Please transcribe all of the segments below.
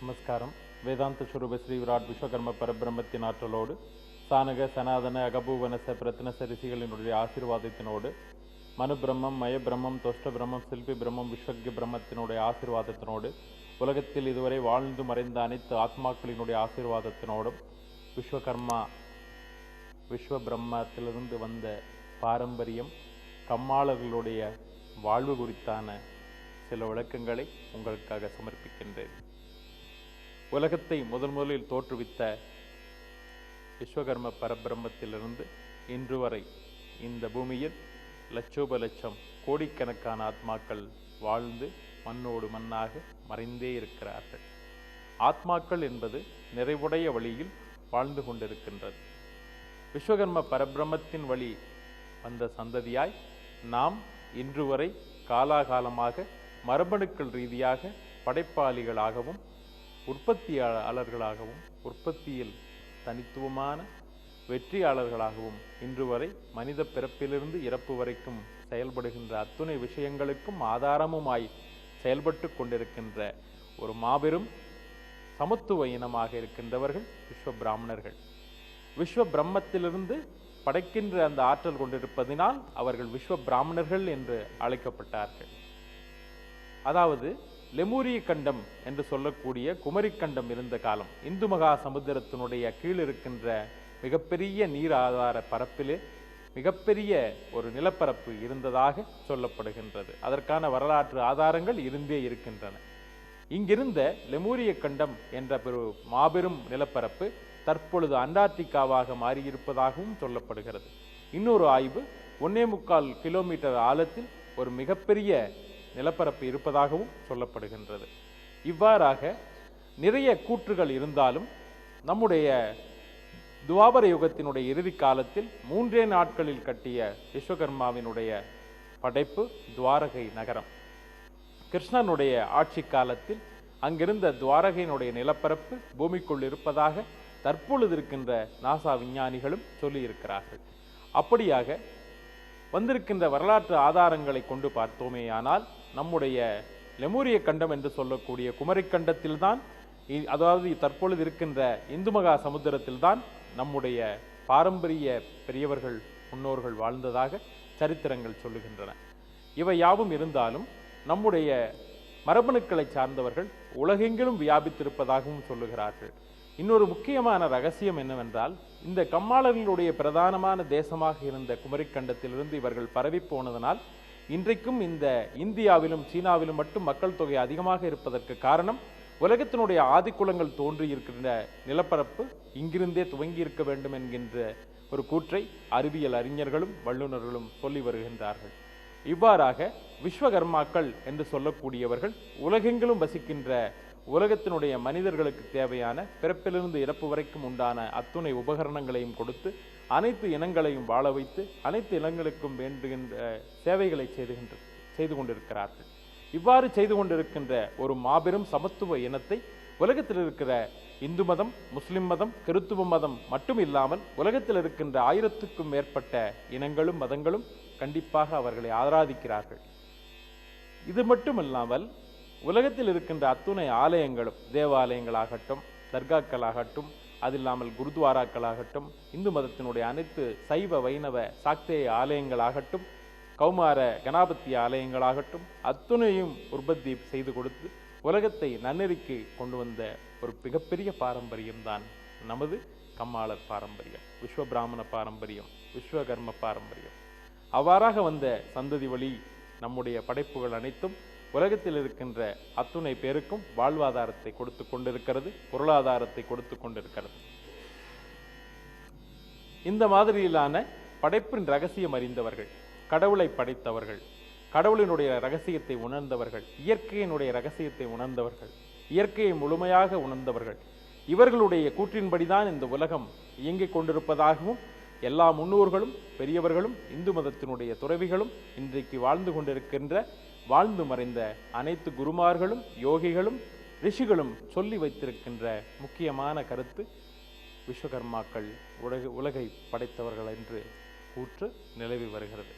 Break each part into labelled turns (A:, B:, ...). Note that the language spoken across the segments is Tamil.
A: நமஸ்காரம். வேதாந்த சுரூப ஸ்ரீ விராட் விஸ்வகர்ம பரபிரம்மத்தின் ஆற்றலோடு சானக சனாதன அகபூவனச பிரத்னச ரிஷிகளினுடைய ஆசீர்வாதத்தினோடு மனு பிரம்மம் மய பிரம்மம் தொஷ்ட பிரம்மம் சில்பி பிரம்மம் விஸ்வக்ய பிரம்மத்தினுடைய ஆசீர்வாதத்தினோடு உலகத்தில் இதுவரை வாழ்ந்து மறைந்த அனைத்து ஆத்மாக்களினுடைய ஆசீர்வாதத்தினோடும் விஸ்வகர்மா விஸ்வபிரம்மத்திலிருந்து வந்த பாரம்பரியம் கம்மாளர்களுடைய வாழ்வு குறித்தான சில விளக்கங்களை உங்களுக்காக சமர்ப்பிக்கின்றேன். உலகத்தை முதன் முதலில் தோற்றுவித்த விஸ்வகர்ம பரபிரம்மத்திலிருந்து இன்று வரை இந்த பூமியில் லட்சோப லட்சம் கோடிக்கணக்கான ஆத்மாக்கள் வாழ்ந்து மண்ணோடு மண்ணாக மறைந்தே இருக்கிறார்கள். ஆத்மாக்கள் என்பது நிறைவுடைய வழியில் வாழ்ந்து கொண்டிருக்கின்றது. விஸ்வகர்ம பரபிரம்மத்தின் வழி வந்த சந்ததியாய் நாம் இன்று வரை காலாகாலமாக மரபணுக்கள் ரீதியாக படைப்பாளிகளாகவும் உற்பத்தியாளர்களாகவும் உற்பத்தியில் தனித்துவமான வெற்றியாளர்களாகவும் இன்று வரை மனித பிறப்பிலிருந்து இறப்பு வரைக்கும் செயல்படுகின்ற அத்துணை விஷயங்களுக்கும் ஆதாரமுமாய் செயல்பட்டு கொண்டிருக்கின்ற ஒரு மாபெரும் சமத்துவ இனமாக இருக்கின்றவர்கள் விஸ்வ பிராமணர்கள் விஸ்வ பிரம்மத்திலிருந்து படைக்கின்ற அந்த ஆற்றல் கொண்டிருப்பதினால் அவர்கள் விஸ்வ பிராமணர்கள் என்று அழைக்கப்பட்டார்கள். அதாவது லெமூரிய கண்டம் என்று சொல்லக்கூடிய குமரி கண்டம் இருந்த காலம் இந்து மகா சமுத்திரத்தினுடைய கீழ் இருக்கின்ற மிகப்பெரிய நீர் ஆதார பரப்பிலே மிகப்பெரிய ஒரு நிலப்பரப்பு இருந்ததாக சொல்லப்படுகின்றது. அதற்கான வரலாற்று ஆதாரங்கள் இருந்தே இருக்கின்றன. இங்கிருந்த லெமூரிய கண்டம் என்ற ஒரு மாபெரும் நிலப்பரப்பு தற்பொழுது அண்டார்டிகாவாக மாறியிருப்பதாகவும் சொல்லப்படுகிறது. இன்னொரு ஆய்வு ஒன்னே முக்கால் கிலோமீட்டர் ஆழத்தில் ஒரு மிகப்பெரிய நிலப்பரப்பு இருப்பதாகவும் சொல்லப்படுகின்றது. இவ்வாறாக நிறைய கூற்றுகள் இருந்தாலும் நம்முடைய துவாபர யுகத்தினுடைய இறுதி காலத்தில் மூன்றே நாட்களில் கட்டிய விஸ்வகர்மாவினுடைய படைப்பு துவாரகை நகரம். கிருஷ்ணனுடைய ஆட்சி காலத்தில் அங்கிருந்த துவாரகையினுடைய நிலப்பரப்பு பூமிக்குள் இருப்பதாக தற்பொழுது இருக்கின்ற நாசா விஞ்ஞானிகளும் சொல்லியிருக்கிறார்கள். அப்படியாக வந்திருக்கின்ற வரலாற்று ஆதாரங்களை கொண்டு பார்த்தோமேயானால் நம்முடைய லெமூரிய கண்டம் என்று சொல்லக்கூடிய குமரிக்கண்டத்தில்தான் அதாவது தற்பொழுது இருக்கின்ற இந்து மகா சமுத்திரத்தில்தான் நம்முடைய பாரம்பரிய பெரியவர்கள் முன்னோர்கள் வாழ்ந்ததாக சரித்திரங்கள் சொல்லுகின்றன. இவை யாவும் இருந்தாலும் நம்முடைய மரபணுக்களை சார்ந்தவர்கள் உலகெங்கிலும் வியாபித்திருப்பதாகவும் சொல்லுகிறார்கள். இன்னொரு முக்கியமான ரகசியம் என்னவென்றால் இந்த கம்மாளர்களுடைய பிரதானமான தேசமாக இருந்த குமரிக்கண்டத்திலிருந்து இவர்கள் பரவி போனதனால் இன்றைக்கும் இந்த இந்தியாவிலும் சீனாவிலும் மட்டும் மக்கள் தொகை அதிகமாக இருப்பதற்கு காரணம் உலகத்தினுடைய ஆதிக்குலங்கள் தோன்றி இருக்கின்ற நிலப்பரப்பு இங்கிருந்தே துவங்கி இருக்க வேண்டும் என்கின்ற ஒரு கூற்றை அறிவியல் அறிஞர்களும் வல்லுநர்களும் சொல்லி வருகின்றார்கள். இவ்வாறாக விஸ்வகர்மாக்கள் என்று சொல்லக்கூடியவர்கள் உலகெங்கிலும் வசிக்கின்ற உலகத்தினுடைய மனிதர்களுக்கு தேவையான பிறப்பிலிருந்து இறப்பு வரைக்கும் உண்டான அத்துணை உபகரணங்களையும் கொடுத்து அனைத்து இனங்களையும் வாழ வைத்து அனைத்து இனங்களுக்கும் வேண்டுகின்ற சேவைகளை செய்துகின்ற செய்து கொண்டிருக்கிறார்கள். இவ்வாறு செய்து கொண்டிருக்கின்ற ஒரு மாபெரும் சமத்துவ இனத்தை உலகத்தில் இருக்கிற இந்து மதம் முஸ்லிம் மதம் கிறித்துவ மதம் மட்டும் இல்லாமல் உலகத்தில் இருக்கின்ற ஆயிரத்துக்கும் மேற்பட்ட இனங்களும் மதங்களும் கண்டிப்பாக அவர்களை ஆராதிக்கிறார்கள். இது மட்டுமல்லாமல் உலகத்தில் இருக்கின்ற அத்துணை ஆலயங்களும் தேவாலயங்களாகட்டும் தர்காக்களாகட்டும் அது இல்லாமல் குருத்வாராக்களாகட்டும் இந்து மதத்தினுடைய அனைத்து சைவ வைணவ சாக்தேய ஆலயங்களாகட்டும் கௌமார கணாபத்தி ஆலயங்களாகட்டும் அத்துணையும் உற்பத்தி செய்து கொடுத்து உலகத்தை நன்னெறிக்கு கொண்டு வந்த ஒரு மிகப்பெரிய பாரம்பரியம்தான் நமது கம்மாளர் பாரம்பரியம் விஸ்வ பிராமண பாரம்பரியம் விஸ்வகர்ம பாரம்பரியம். அவ்வாறாக வந்த சந்ததி வழி நம்முடைய படைப்புகள் அனைத்தும் உலகத்தில் இருக்கின்ற அத்துணை பேருக்கும் வாழ்வாதாரத்தை கொடுத்து கொண்டிருக்கிறது பொருளாதாரத்தை கொடுத்து கொண்டிருக்கிறது. இந்த மாதிரியிலான படைப்பின் ரகசியம் அறிந்தவர்கள் கடவுளை படைத்தவர்கள் கடவுளினுடைய ரகசியத்தை உணர்ந்தவர்கள் இயற்கையினுடைய ரகசியத்தை உணர்ந்தவர்கள் இயற்கையை முழுமையாக உணர்ந்தவர்கள் இவர்களுடைய கூற்றின்படிதான் இந்த உலகம் இயங்கிக் கொண்டிருப்பதாகவும் எல்லா முன்னோர்களும் பெரியவர்களும் இந்து மதத்தினுடைய துறவிகளும் இன்றைக்கு வாழ்ந்து கொண்டிருக்கின்ற வாழ்ந்து மறைந்த அனைத்து குருமார்களும் யோகிகளும் ரிஷிகளும் சொல்லி வைத்திருக்கின்ற முக்கியமான கருத்து விஸ்வகர்மாக்கள் உலக உலகை படைத்தவர்கள் என்று கூற்று நிலவி வருகிறது.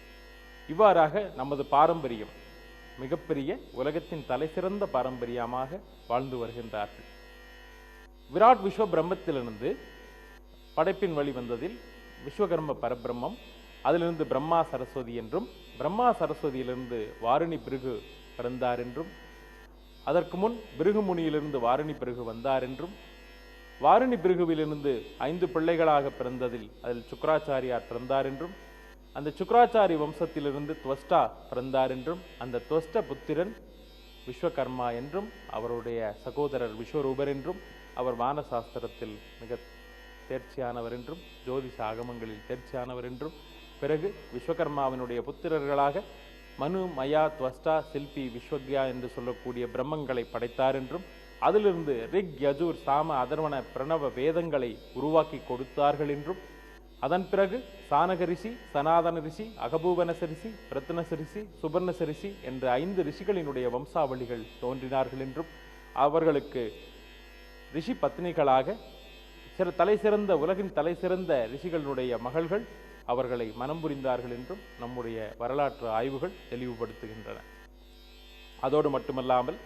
A: இவ்வாறாக நமது பாரம்பரியம் மிகப்பெரிய உலகத்தின் தலைசிறந்த பாரம்பரியமாக வாழ்ந்து வருகின்றார்கள். விராட் விஸ்வ பிரம்மத்திலிருந்து படைப்பின் வழி வந்ததில் விஸ்வகர்ம பரபிரம்மம் அதிலிருந்து பிரம்மா சரஸ்வதி என்றும் பிரம்மா சரஸ்வதியிலிருந்து வாரிணி பிருகு பிறந்தார் என்றும் அதற்கு முன் பிருகு முனியிலிருந்து பிருகு வந்தார் என்றும் வாரிணி பிருகுவிலிருந்து ஐந்து பிள்ளைகளாக பிறந்ததில் அதில் சுக்கராச்சாரியார் பிறந்தார் என்றும் அந்த சுக்கராச்சாரி வம்சத்திலிருந்து துவஸ்டா பிறந்தார் என்றும் அந்த துவஸ்ட புத்திரன் விஸ்வகர்மா என்றும் அவருடைய சகோதரர் விஸ்வரூபர் என்றும் அவர் வானசாஸ்திரத்தில் மிக தேர்ச்சியானவர் என்றும் ஜோதிஷ ஆகமங்களில் தேர்ச்சியானவர் என்றும் பிறகு விஸ்வகர்மாவினுடைய புத்திரர்களாக மனு மயா துவஸ்டா சில்பி விஸ்வக்யா என்று சொல்லக்கூடிய பிரம்மங்களை படைத்தார் என்றும் அதிலிருந்து ரிக் யஜூர் சாம அதர்வன பிரணவ வேதங்களை உருவாக்கி கொடுத்தார்கள் என்றும் அதன் பிறகு சானக ரிஷி சனாதன ரிஷி அகபூவனச ரிஷி ரத்னச ரிஷி சுபர்ணச ரிஷி என்ற ஐந்து ரிஷிகளினுடைய வம்சாவளிகள் தோன்றினார்கள் என்றும் அவர்களுக்கு ரிஷி பத்னிகளாக சிற தலை சிறந்த உலகின் தலை சிறந்த ரிஷிகளுடைய மகள்கள் அவர்களை மனம் புரிந்தார்கள் என்றும் நம்முடைய வரலாற்று ஆய்வுகள் தெளிவுபடுத்துகின்றன. அதோடு மட்டுமல்லாமல்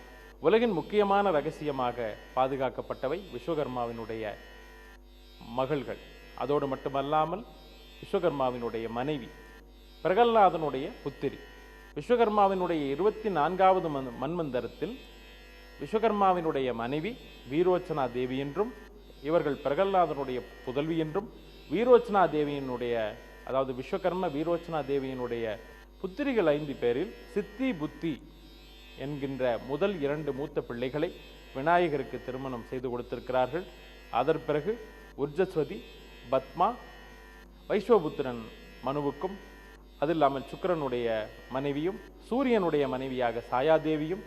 A: உலகின் முக்கியமான ரகசியமாக பாதுகாக்கப்பட்டவை விஸ்வகர்மாவினுடைய மகள்கள். அதோடு மட்டுமல்லாமல் விஸ்வகர்மாவினுடைய மனைவி பிரகல்லாதனுடைய புத்திரி. விஸ்வகர்மாவினுடைய இருபத்தி நான்காவது மன் மன்வந்தரத்தில் விஸ்வகர்மாவினுடைய மனைவி வீரோச்சனா தேவி என்றும் இவர்கள் பிரகல்லாதனுடைய புதல்வி என்றும் வீரோச்சனா தேவியினுடைய அதாவது விஸ்வகர்ம வீரோச்சனா தேவியினுடைய புத்திரிகள் ஐந்து பேரில் சித்தி புத்தி என்கின்ற முதல் இரண்டு மூத்த பிள்ளைகளை விநாயகருக்கு திருமணம் செய்து கொடுத்திருக்கிறார்கள். அதன் பிறகு உர்ஜஸ்வதி பத்மா வைஸ்வபுத்திரன் மனுவுக்கும் அது இல்லாமல் சுக்கிரனுடைய மனைவியும் சூரியனுடைய மனைவியாக சாயாதேவியும்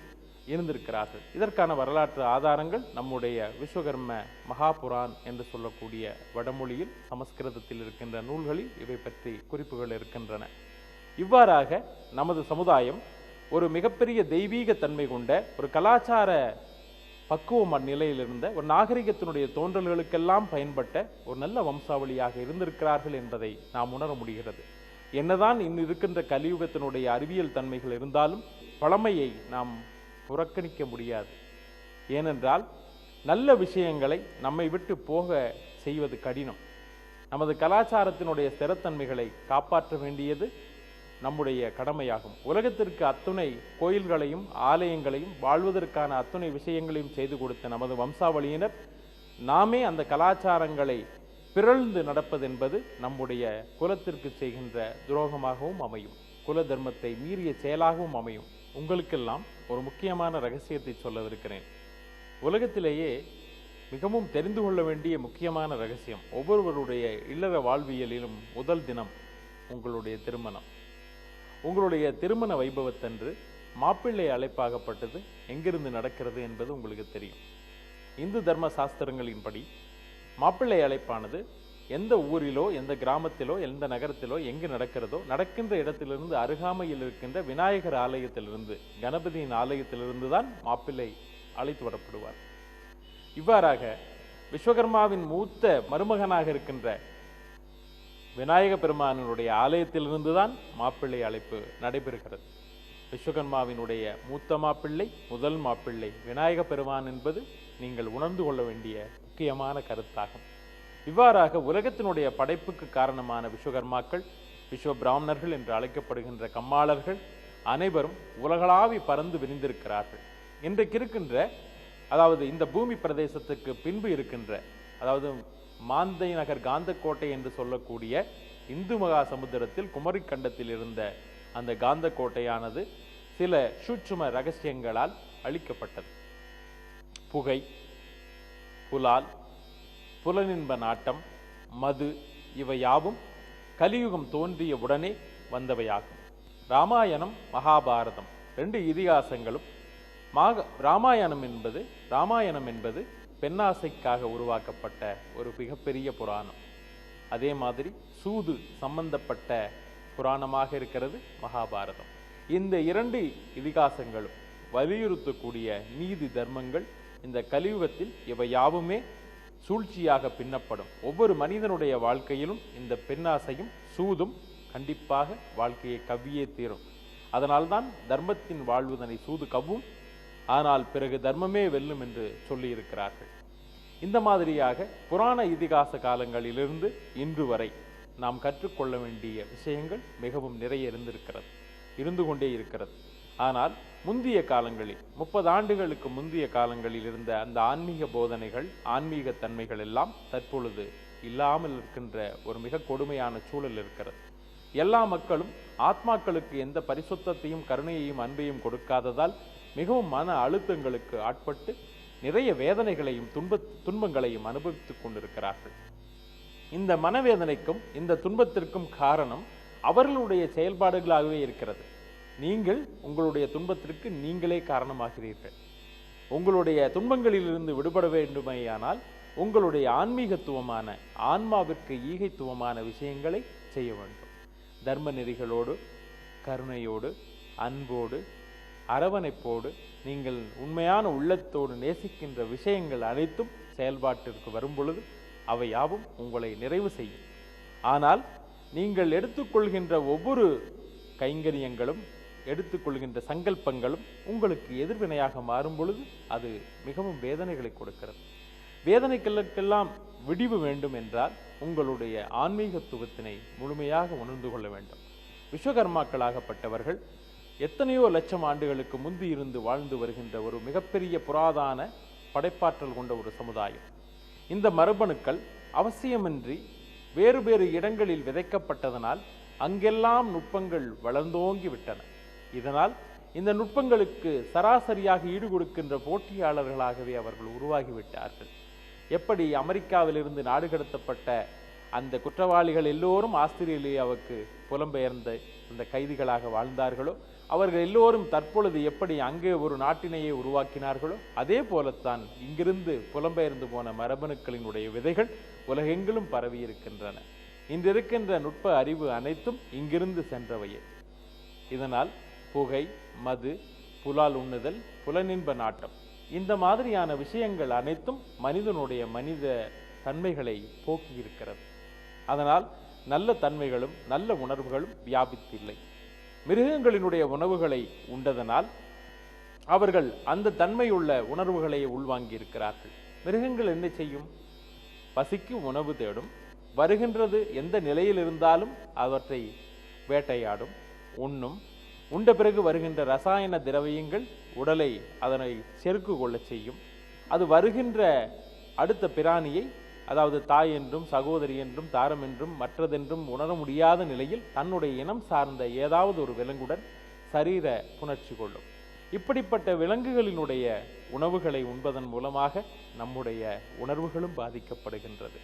A: இருந்திருக்கிறார்கள். இதற்கான வரலாற்று ஆதாரங்கள் நம்முடைய விஸ்வகர்ம மகாபுரான் என்று சொல்லக்கூடிய வடமொழியில் சமஸ்கிருதத்தில் இருக்கின்ற நூல்களில் இவை பற்றி குறிப்புகள் இருக்கின்றன. இவ்வாறாக நமது சமுதாயம் ஒரு மிகப்பெரிய தெய்வீக தன்மை கொண்ட ஒரு கலாச்சார பக்குவம் அந்நிலையில் இருந்த ஒரு நாகரிகத்தினுடைய தோன்றல்களுக்கெல்லாம் பயன்பட்ட ஒரு நல்ல வம்சாவளியாக இருந்திருக்கிறார்கள் என்பதை நாம் உணர முடிகிறது. என்னதான் இன்று இருக்கின்ற கலியுகத்தினுடைய அறிவியல் தன்மைகள் இருந்தாலும் பழமையை நாம் புறக்கணிக்க முடியாது. ஏனென்றால் நல்ல விஷயங்களை நம்மை விட்டு போக செய்வது கடினம். நமது கலாச்சாரத்தினுடைய ஸ்திரத்தன்மைகளை காப்பாற்ற வேண்டியது நம்முடைய கடமையாகும். உலகத்திற்கு அத்துணை கோயில்களையும் ஆலயங்களையும் வாழ்வதற்கான அத்துணை விஷயங்களையும் செய்து கொடுத்த நமது வம்சாவளியினர் நாமே அந்த கலாச்சாரங்களை பிறழ்ந்து நடப்பதென்பது நம்முடைய குலத்திற்கு செய்கின்ற துரோகமாகவும் அமையும். குல தர்மத்தை மீறிய செயலாகவும் அமையும். உங்களுக்கெல்லாம் ஒரு முக்கியமான ரகசியத்தை சொல்லவிருக்கிறேன். உலகத்திலேயே மிகவும் தெரிந்து கொள்ள வேண்டிய முக்கியமான ரகசியம் ஒவ்வொருவருடைய இல்லற வாழ்வியலிலும் முதல் தினம் உங்களுடைய திருமணம். உங்களுடைய திருமண வைபவத்தன்று மாப்பிள்ளை அழைப்பாகப்பட்டது எங்கிருந்து நடக்கிறது என்பது உங்களுக்கு தெரியும். இந்து தர்ம சாஸ்திரங்களின்படி மாப்பிள்ளை அழைப்பானது எந்த ஊரிலோ எந்த கிராமத்திலோ எந்த நகரத்திலோ எங்கு நடக்கிறதோ நடக்கின்ற இடத்திலிருந்து அருகாமையில் இருக்கின்ற விநாயகர் ஆலயத்திலிருந்து கணபதியின் ஆலயத்திலிருந்து தான் மாப்பிள்ளை அழைத்து வரப்படுவார். இவ்வாறாக விஸ்வகர்மாவின் மூத்த மருமகனாக இருக்கின்ற விநாயக பெருமானினுடைய ஆலயத்திலிருந்து தான் மாப்பிள்ளை அழைப்பு நடைபெறுகிறது. விஸ்வகர்மாவினுடைய மூத்த மாப்பிள்ளை முதல் மாப்பிள்ளை விநாயக பெருமான் என்பது நீங்கள் உணர்ந்து கொள்ள வேண்டிய முக்கியமான கருத்தாகும். இவ்வாறாக உலகத்தினுடைய படைப்புக்கு காரணமான விஸ்வகர்மாக்கள் விஸ்வ பிராமணர்கள் என்று அழைக்கப்படுகின்ற கம்மாளர்கள் அனைவரும் உலகளாவி பறந்து விரிந்திருக்கிறார்கள். இன்றைக்கு இருக்கின்ற அதாவது இந்த பூமி பிரதேசத்துக்கு பின்பு இருக்கின்ற அதாவது மாந்தை நகர் காந்தக்கோட்டை என்று சொல்லக்கூடிய இந்து மகா சமுத்திரத்தில் குமரி கண்டத்தில் இருந்த அந்த காந்த கோட்டையானது சில சூட்சும ரகசியங்களால் அழிக்கப்பட்டது. புகை புலால் புலனின்ப நாட்டம் மது இவை யாவும் கலியுகம் தோன்றிய உடனே வந்தவையாகும். ராமாயணம் மகாபாரதம் ரெண்டு இதிகாசங்களும் மாக ராமாயணம் என்பது ராமாயணம் என்பது பெண்ணாசைக்காக உருவாக்கப்பட்ட ஒரு மிகப்பெரிய புராணம். அதே மாதிரி சூது சம்பந்தப்பட்ட புராணமாக இருக்கிறது மகாபாரதம். இந்த இரண்டு இதிகாசங்களும் வலியுறுத்தக்கூடிய நீதி தர்மங்கள் இந்த கலியுகத்தில் இவை யாவுமே சூழ்ச்சியாக பின்னப்படும் ஒவ்வொரு மனிதனுடைய வாழ்க்கையிலும் இந்த பெண்ணாசையும் சூதும் கண்டிப்பாக வாழ்க்கையை கவ்வியே தீரும். அதனால்தான் தர்மத்தின் வாழ்வுதனை சூது கவ்வும். ஆனால் பிறகு தர்மமே வெல்லும் என்று சொல்லியிருக்கிறார்கள். இந்த மாதிரியாக புராண இதிகாச காலங்களிலிருந்து இன்று வரை நாம் கற்றுக்கொள்ள வேண்டிய விஷயங்கள் மிகவும் நிறைய இருந்திருக்கிறது இருந்து கொண்டே இருக்கிறது. ஆனால் முந்திய காலங்களில் முப்பது ஆண்டுகளுக்கு முந்திய காலங்களில் இருந்த அந்த ஆன்மீக போதனைகள் ஆன்மீக தன்மைகள் எல்லாம் தற்பொழுது இல்லாமல் இருக்கின்ற ஒரு மிக கொடுமையான சூழல் இருக்கிறது. எல்லா மக்களும் ஆத்மாக்களுக்கு எந்த பரிசுத்தையும் கருணையையும் அன்பையும் கொடுக்காததால் மிகவும் மன அழுத்தங்களுக்கு ஆட்பட்டு நிறைய வேதனைகளையும் துன்ப துன்பங்களையும் அனுபவித்துக் கொண்டிருக்கிறார்கள். இந்த மனவேதனைக்கும் இந்த துன்பத்திற்கும் காரணம் அவர்களுடைய செயல்பாடுகளாகவே இருக்கிறது. நீங்கள் உங்களுடைய துன்பத்திற்கு நீங்களே காரணமாகிறீர்கள். உங்களுடைய துன்பங்களிலிருந்து விடுபட வேண்டுமேயானால் உங்களுடைய ஆன்மீகத்துவமான ஆன்மாவிற்கு ஈகைத்துவமான விஷயங்களை செய்ய வேண்டும். தர்ம நெறிகளோடு கருணையோடு அன்போடு அரவணைப்போடு நீங்கள் உண்மையான உள்ளத்தோடு நேசிக்கின்ற விஷயங்கள் அனைத்தும் செயல்பாட்டிற்கு வரும் பொழுது அவை யாவும் உங்களை நிறைவு செய்யும். ஆனால் நீங்கள் எடுத்துக்கொள்கின்ற ஒவ்வொரு கைங்கரியங்களும் எடுத்துக்கொள்கின்ற சங்கல்பங்களும் உங்களுக்கு எதிர்வினையாக மாறும் பொழுது அது மிகவும் வேதனைகளை கொடுக்கிறது. வேதனைகளுக்கெல்லாம் விடிவு வேண்டும் என்றால் உங்களுடைய ஆன்மீகத்துவத்தினை முழுமையாக உணர்ந்து கொள்ள வேண்டும். விஸ்வகர்மாக்களாகப்பட்டவர்கள் எத்தனையோ லட்சம் ஆண்டுகளுக்கு முந்தி இருந்து வாழ்ந்து வருகின்ற ஒரு மிகப்பெரிய புராதான படைப்பாற்றல் கொண்ட ஒரு சமுதாயம். இந்த மரபணுக்கள் அவசியமின்றி வேறு வேறு இடங்களில் விதைக்கப்பட்டதனால் அங்கெல்லாம் நுட்பங்கள் வளர்ந்தோங்கி விட்டன இதனால் இந்த நுட்பங்களுக்கு சராசரியாக ஈடு கொடுக்கின்ற போட்டியாளர்களாகவே அவர்கள் உருவாகிவிட்டார்கள். எப்படி அமெரிக்காவிலிருந்து நாடு கடத்தப்பட்ட அந்த குற்றவாளிகள் எல்லோரும் ஆஸ்திரேலியாவுக்கு புலம்பெயர்ந்த அந்த கைதிகளாக வாழ்ந்தார்களோ அவர்கள் எல்லோரும் தற்பொழுது எப்படி அங்கே ஒரு நாட்டினையே உருவாக்கினார்களோ அதே போலத்தான் இங்கிருந்து புலம்பெயர்ந்து போன மரபணுக்களினுடைய விதைகள் உலகெங்கிலும் பரவி இருக்கின்றன. இன்றிருக்கின்ற நுட்ப அறிவு அனைத்தும் இங்கிருந்து சென்றவையே. இதனால் புகை மது புலால் உண்ணுதல் புலனின்ப நாட்டம். இந்த மாதிரியான விஷயங்கள் அனைத்தும் மனிதனுடைய மனித தன்மைகளை போக்கி இருக்கிறது அதனால் நல்ல தன்மைகளும் நல்ல உணர்வுகளும் வியாபித்தில்லை. மிருகங்களினுடைய உணவுகளை உண்டதனால் அவர்கள் அந்த தன்மையுள்ள உணர்வுகளை உள்வாங்கி இருக்கிறார்கள் மிருகங்கள் என்ன செய்யும்? பசிக்கு உணவு தேடும். வருகின்றது எந்த நிலையில் இருந்தாலும் அவற்றை வேட்டையாடும். உண்ணும். உண்ட பிறகு வருகின்ற ரசாயன திரவியங்கள் உடலை அதனை செருக்கு கொள்ளச் செய்யும். அது வருகின்ற அடுத்த பிராணியை அதாவது தாய் என்றும் சகோதரி என்றும் தாரம் என்றும் மற்றதென்றும் உணர முடியாத நிலையில் தன்னுடைய இனம் சார்ந்த ஏதாவது ஒரு விலங்குடன் சரீர புணர்ச்சி கொள்ளும். இப்படிப்பட்ட விலங்குகளினுடைய உணவுகளை உண்பதன் மூலமாக நம்முடைய உணர்வுகளும் பாதிக்கப்படுகின்றது.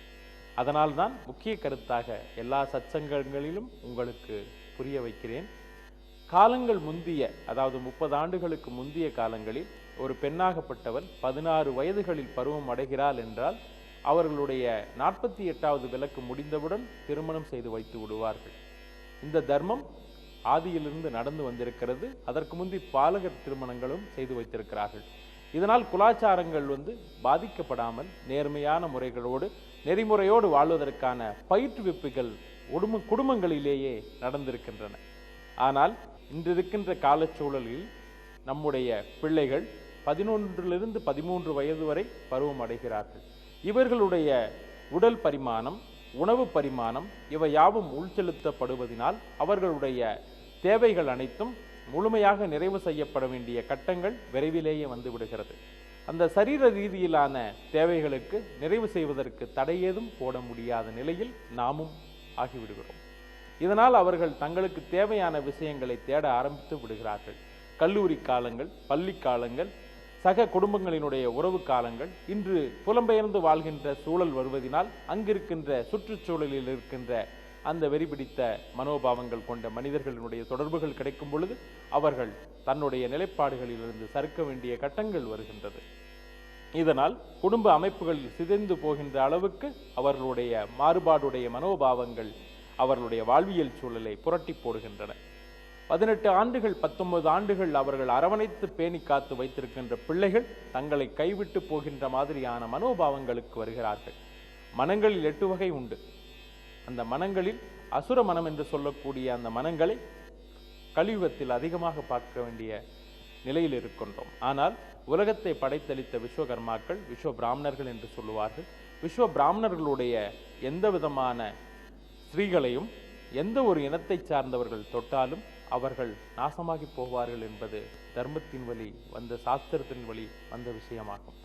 A: அதனால்தான் முக்கிய கருத்தாக எல்லா சச்சங்கங்களிலும் உங்களுக்கு புரிய வைக்கிறேன். காலங்கள் முந்திய அதாவது முப்பது ஆண்டுகளுக்கு முந்திய காலங்களில் ஒரு பெண்ணாகப்பட்டவள் பதினாறு வயதுகளில் பருவம் அடைகிறாள் என்றால் அவர்களுடைய நாற்பத்தி எட்டாவது விலக்கு முடிந்தவுடன் திருமணம் செய்து வைத்து விடுவார்கள். இந்த தர்மம் ஆதியிலிருந்து நடந்து வந்திருக்கிறது. அதற்கு முந்தி பாலகர் திருமணங்களும் செய்து வைத்திருக்கிறார்கள். இதனால் குலாச்சாரங்கள் வந்து பாதிக்கப்படாமல் நேர்மையான முறைகளோடு நெறிமுறையோடு வாழ்வதற்கான பயிற்றுவிப்புகள் உடும குடும்பங்களிலேயே நடந்திருக்கின்றன. ஆனால் இன்று இருக்கின்ற காலச்சூழலில் நம்முடைய பிள்ளைகள் பதினொன்றிலிருந்து பதிமூன்று வயது வரை பருவம் அடைகிறார்கள். இவர்களுடைய உடல் பரிமாணம் உணவு பரிமாணம் இவை யாவும் உள்செலுத்தப்படுவதினால் அவர்களுடைய தேவைகள் அனைத்தும் முழுமையாக நிறைவு செய்யப்பட வேண்டிய கட்டங்கள் விரைவிலேயே வந்து விடுகிறது அந்த சரீர ரீதியிலான தேவைகளுக்கு நிறைவு செய்வதற்கு தடையேதும் போட முடியாத நிலையில் நாமும் ஆகிவிடுகிறோம். இதனால் அவர்கள் தங்களுக்கு தேவையான விஷயங்களை தேட ஆரம்பித்து விடுகிறார்கள். கல்லூரி காலங்கள் பள்ளி காலங்கள் சக குடும்பங்களினுடைய உறவு காலங்கள் இன்று புலம்பெயர்ந்து வாழ்கின்ற சூழல் வருவதினால் அங்கிருக்கின்ற சுற்றுச்சூழலில் இருக்கின்ற அந்த வெறிபிடித்த மனோபாவங்கள் கொண்ட மனிதர்களினுடைய தொடர்புகள் கிடைக்கும் பொழுது அவர்கள் தன்னுடைய நிலைப்பாடுகளிலிருந்து சறுக்க வேண்டிய கட்டங்கள் வருகின்றது. இதனால் குடும்ப அமைப்புகள் சிதைந்து போகின்ற அளவுக்கு அவர்களுடைய மாறுபாடுடைய மனோபாவங்கள் அவர்களுடைய வாழ்வியல் சூழலை புரட்டி போடுகின்றன. பதினெட்டு ஆண்டுகள் பத்தொன்பது ஆண்டுகள் அவர்கள் அரவணைத்து பேணி காத்து வைத்திருக்கின்ற பிள்ளைகள் தங்களை கைவிட்டு போகின்ற மாதிரியான மனோபாவங்களுக்கு வருகிறார்கள். மனங்களில் எட்டு வகை உண்டு. அந்த மனங்களில் அசுர மனம் என்று சொல்லக்கூடிய அந்த மனங்களை கலியுகத்தில் அதிகமாக பார்க்க வேண்டிய நிலையில் இருக்கின்றோம். ஆனால் உலகத்தை படைத்தளித்த விஸ்வகர்மாக்கள் விஸ்வ பிராமணர்கள் என்று சொல்லுவார்கள். விஸ்வ பிராமணர்களுடைய எந்த விதமான ஸ்திரீகளையும் எந்த ஒரு இனத்தை சார்ந்தவர்கள் தொட்டாலும் அவர்கள் நாசமாகி போவார்கள் என்பது தர்மத்தின் வழி வந்த சாஸ்திரத்தின் வழி வந்த விஷயமாகும்.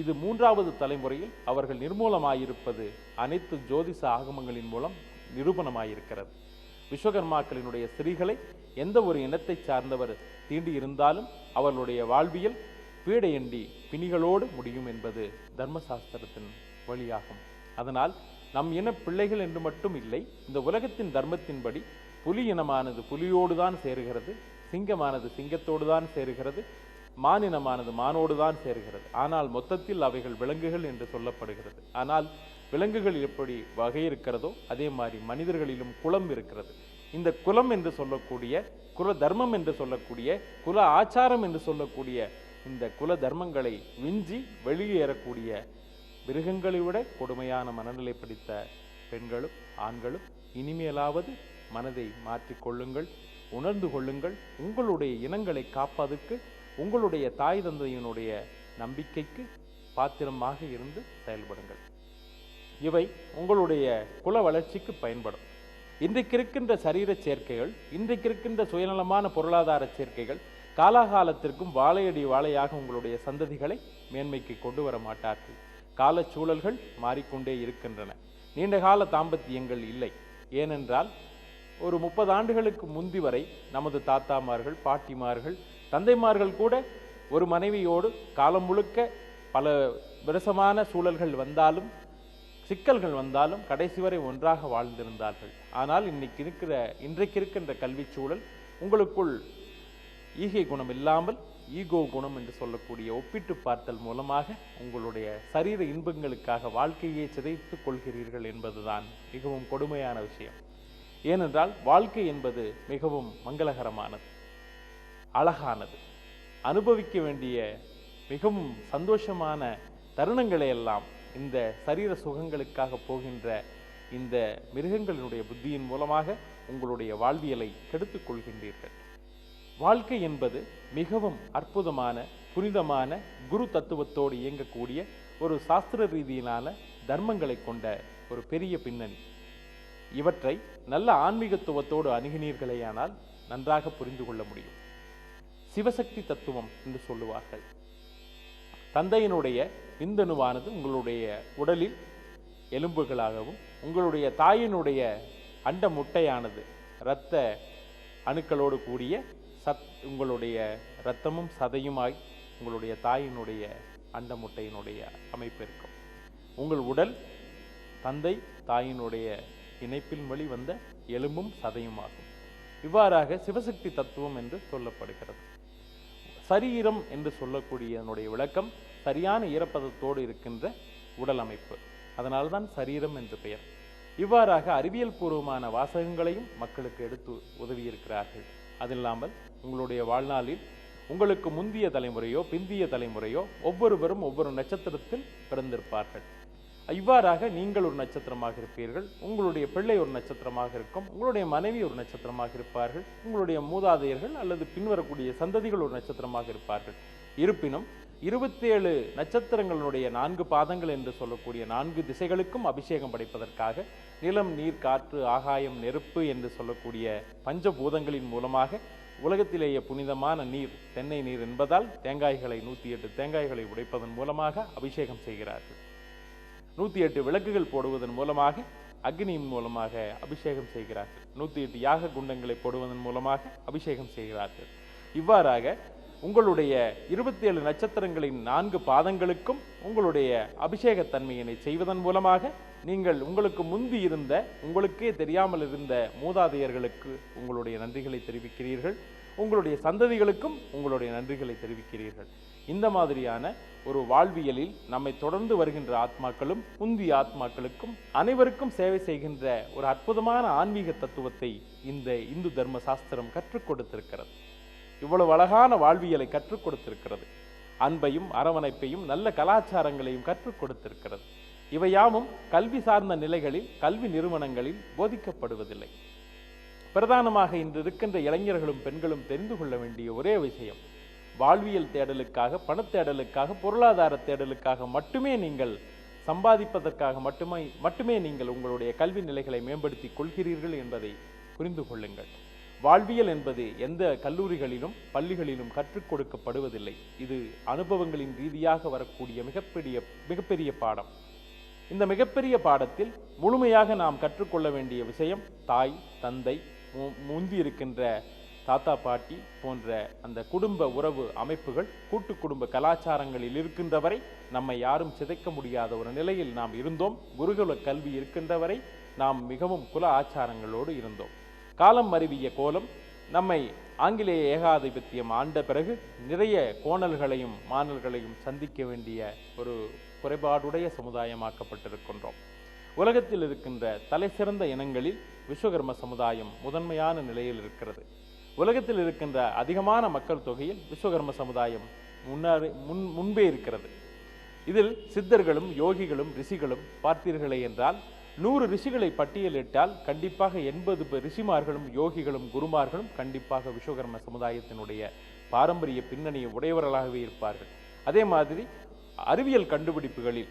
A: இது மூன்றாவது தலைமுறையில் அவர்கள் நிர்மூலமாயிருப்பது அனைத்து ஜோதிஷ ஆகமங்களின் மூலம் நிரூபணமாயிருக்கிறது. விஸ்வகர்மாக்களினுடைய ஸ்திரீகளை எந்த ஒரு இனத்தை சார்ந்தவர் தீண்டி இருந்தாலும் அவர்களுடைய வாழ்வியல் பீடையண்டி பிணிகளோடு முடியும் என்பது தர்மசாஸ்திரத்தின் வழியாகும். அதனால் நம் இன பிள்ளைகள் என்று மட்டும் இல்லை இந்த உலகத்தின் தர்மத்தின்படி புலி இனமானது புலியோடு தான் சேருகிறது சிங்கமானது சிங்கத்தோடு தான் சேருகிறது மானினமானது மானோடு தான் சேருகிறது. ஆனால் மொத்தத்தில் அவைகள் விலங்குகள் என்று சொல்லப்படுகிறது. ஆனால் விலங்குகள் எப்படி வகை இருக்கிறதோ அதே மாதிரி மனிதர்களிலும் குலம் இருக்கிறது. இந்த குலம் என்று சொல்லக்கூடிய குல தர்மம் என்று சொல்லக்கூடிய குல ஆச்சாரம் என்று சொல்லக்கூடிய இந்த குல தர்மங்களை விஞ்சி வெளியேறக்கூடிய மிருகங்களை விட கொடுமையான மனநிலை பிடித்த பெண்களும் ஆண்களும் இனிமேலாவது மனதை மாற்றிக்கொள்ளுங்கள் உணர்ந்து கொள்ளுங்கள். உங்களுடைய இனங்களை காப்பதற்கு உங்களுடைய தாய் தந்தையினுடைய நம்பிக்கைக்கு பாத்திரமாக இருந்து செயல்படுங்கள். இவை உங்களுடைய குல வளர்ச்சிக்கு பயன்படும். இன்றைக்கு இருக்கின்ற சரீர சேர்க்கைகள் இன்றைக்கு இருக்கின்ற சுயநலமான பொருளாதார சேர்க்கைகள் காலாகாலத்திற்கும் வாழையடி வாழையாக உங்களுடைய சந்ததிகளை மேன்மைக்கு கொண்டு வர மாட்டார்கள். காலச்சூழல்கள் மாறிக்கொண்டே இருக்கின்றன. நீண்டகால தாம்பத்தியங்கள் இல்லை. ஏனென்றால் ஒரு முப்பது ஆண்டுகளுக்கு முந்தி வரை நமது தாத்தாமார்கள் பாட்டிமார்கள் தந்தைமார்கள் கூட ஒரு மனைவியோடு காலம் முழுக்க பல விரசமான சூழல்கள் வந்தாலும் சிக்கல்கள் வந்தாலும் கடைசி வரை ஒன்றாக வாழ்ந்திருந்தார்கள். ஆனால் இன்னைக்கு இருக்கிற இன்றைக்கு இருக்கின்ற கல்விச் சூழல் உங்களுக்குள் ஈகை குணம் இல்லாமல் ஈகோ குணம் என்று சொல்லக்கூடிய ஒப்பிட்டு பார்த்தல் மூலமாக உங்களுடைய சரீர இன்பங்களுக்காக வாழ்க்கையை சிதைத்துக் கொள்கிறீர்கள் என்பதுதான் மிகவும் கொடுமையான விஷயம். ஏனென்றால் வாழ்க்கை என்பது மிகவும் மங்களகரமானது அழகானது. அனுபவிக்க வேண்டிய மிகவும் சந்தோஷமான தருணங்களை எல்லாம் இந்த சரீர சுகங்களுக்காக போகின்ற இந்த மிருகங்களினுடைய புத்தியின் மூலமாக உங்களுடைய வாழ்வியலை கெடுத்துக் கொள்கின்றீர்கள். வாழ்க்கை என்பது மிகவும் அற்புதமான புனிதமான குரு தத்துவத்தோடு இயங்கக்கூடிய ஒரு சாஸ்திர ரீதியிலான தர்மங்களை கொண்ட ஒரு பெரிய பின்னணி. இவற்றை நல்ல ஆன்மீகத்துவத்தோடு அணுகினீர்களேயானால் நன்றாக புரிந்து கொள்ள முடியும். சிவசக்தி தத்துவம் என்று சொல்லுவார்கள். தந்தையினுடைய விந்தணுவானது உங்களுடைய உடலில் எலும்புகளாகவும் உங்களுடைய தாயினுடைய அண்ட முட்டையானது இரத்த அணுக்களோடு கூடிய சத் உங்களுடைய இரத்தமும் சதையுமாய் உங்களுடைய தாயினுடைய அண்ட முட்டையினுடைய அமைப்பு இருக்கும். உங்கள் உடல் தந்தை தாயினுடைய இணைப்பின் வழி வந்த எலும்பும் சதையுமாகும். இவ்வாறாக சிவசக்தி தத்துவம் என்று சொல்லப்படுகிறது. சரீரம் என்று சொல்லக்கூடியதனுடைய விளக்கம் சரியான ஈரப்பதத்தோடு இருக்கின்ற உடல் அமைப்பு. அதனால்தான் சரீரம் என்று பெயர். இவ்வாறாக அறிவியல் பூர்வமான வாசகங்களையும் மக்களுக்கு எடுத்து உதவியிருக்கிறார்கள். அதில்லாமல் உங்களுடைய வாழ்நாளில் உங்களுக்கு முந்திய தலைமுறையோ பிந்திய தலைமுறையோ ஒவ்வொருவரும் ஒவ்வொரு நட்சத்திரத்தில் பிறந்திருப்பார்கள். இவ்வாறாக நீங்கள் ஒரு நட்சத்திரமாக இருப்பீர்கள் உங்களுடைய பிள்ளை ஒரு நட்சத்திரமாக இருக்கும் உங்களுடைய மனைவி ஒரு நட்சத்திரமாக இருப்பார்கள் உங்களுடைய மூதாதையர்கள் அல்லது பின்வரக்கூடிய சந்ததிகள் ஒரு நட்சத்திரமாக இருப்பார்கள். இருப்பினும் இருபத்தேழு நட்சத்திரங்களுடைய நான்கு பாதங்கள் என்று சொல்லக்கூடிய நான்கு திசைகளுக்கும் அபிஷேகம் படைப்பதற்காக நிலம் நீர் காற்று ஆகாயம் நெருப்பு என்று சொல்லக்கூடிய பஞ்சபூதங்களின் மூலமாக உலகத்திலேயே புனிதமான நீர் தென்னை நீர் என்பதால் தேங்காய்களை நூற்றி எட்டு தேங்காய்களை உடைப்பதன் மூலமாக அபிஷேகம் செய்கிறார்கள். நூற்றி எட்டு விளக்குகள் போடுவதன் மூலமாக அக்னியின் மூலமாக அபிஷேகம் செய்கிறார்கள். நூற்றி எட்டு யாக குண்டங்களை போடுவதன் மூலமாக அபிஷேகம் செய்கிறார்கள். இவ்வாறாக உங்களுடைய இருபத்தி ஏழு நட்சத்திரங்களின் நான்கு பாதங்களுக்கும் உங்களுடைய அபிஷேகத்தன்மையினை செய்வதன் மூலமாக நீங்கள் உங்களுக்கு முந்தி இருந்த உங்களுக்கே தெரியாமல் இருந்த மூதாதையர்களுக்கு உங்களுடைய நன்றிகளை தெரிவிக்கிறீர்கள். உங்களுடைய சந்ததிகளுக்கும் உங்களுடைய நன்றிகளை தெரிவிக்கிறீர்கள். இந்த மாதிரியான ஒரு வாழ்வியலில் நம்மை தொடர்ந்து வருகின்ற ஆத்மாக்களும் முந்தி ஆத்மாக்களுக்கும் அனைவருக்கும் சேவை செய்கின்ற ஒரு அற்புதமான ஆன்மீக தத்துவத்தை இந்த இந்து தர்ம சாஸ்திரம் கற்றுக் கொடுத்திருக்கிறது. இவ்வளவு அழகான வாழ்வியலை கற்றுக் கொடுத்திருக்கிறது. அன்பையும் அரவணைப்பையும் நல்ல கலாச்சாரங்களையும் கற்றுக் கொடுத்திருக்கிறது. இவையாவும் கல்வி சார்ந்த நிலைகளில் கல்வி நிறுவனங்களில் போதிக்கப்படுவதில்லை. பிரதானமாக இன்று இருக்கின்ற இளைஞர்களும் பெண்களும் தெரிந்து கொள்ள வேண்டிய ஒரே விஷயம் வாழ்வியல் தேடலுக்காக பணத்தேடலுக்காக பொருளாதார தேடலுக்காக மட்டுமே நீங்கள் சம்பாதிப்பதற்காக மட்டுமே மட்டுமே நீங்கள் உங்களுடைய கல்வி நிலைகளை மேம்படுத்திக் கொள்கிறீர்கள் என்பதை புரிந்து கொள்ளுங்கள். வாழ்வியல் என்பது எந்த கல்லூரிகளிலும் பள்ளிகளிலும் கற்றுக் கொடுக்கப்படுவதில்லை. இது அனுபவங்களின் ரீதியாக வரக்கூடிய மிகப்பெரிய மிகப்பெரிய பாடம். இந்த மிகப்பெரிய பாடத்தில் முழுமையாக நாம் கற்றுக்கொள்ள வேண்டிய விஷயம் தாய் தந்தை மு- முந்தி இருக்கின்ற தாத்தா பாட்டி போன்ற அந்த குடும்ப உறவு அமைப்புகள் கூட்டு குடும்ப கலாச்சாரங்களில் இருக்கின்ற வரை நம்மை யாரும் சிதைக்க முடியாத ஒரு நிலையில் நாம் இருந்தோம். குருகுல கல்வி இருக்கின்ற வரை நாம் மிகவும் குல ஆச்சாரங்களோடு இருந்தோம். காலம் மருவிய கோலம் நம்மை ஆங்கிலேய ஏகாதிபத்தியம் ஆண்ட பிறகு நிறைய கோணல்களையும் மாணல்களையும் சந்திக்க வேண்டிய ஒரு குறைபாடுடைய சமுதாயமாக்கப்பட்டிருக்கின்றோம். உலகத்தில் இருக்கின்ற தலைசிறந்த இனங்களில் விஸ்வகர்ம சமுதாயம் முதன்மையான நிலையில் இருக்கிறது. உலகத்தில் இருக்கின்ற அதிகமான மக்கள் தொகையில் விஸ்வகர்ம சமுதாயம் முன்னாடி முன் முன்பே இருக்கிறது. இதில் சித்தர்களும் யோகிகளும் ரிஷிகளும் பார்த்தீர்களே என்றால் நூறு ரிஷிகளை பட்டியலிட்டால் கண்டிப்பாக எண்பது ரிஷிமார்களும் யோகிகளும் குருமார்களும் கண்டிப்பாக விஸ்வகர்ம சமுதாயத்தினுடைய பாரம்பரிய பின்னணியை உடையவர்களாகவே இருப்பார்கள். அதே மாதிரி அறிவியல் கண்டுபிடிப்புகளில்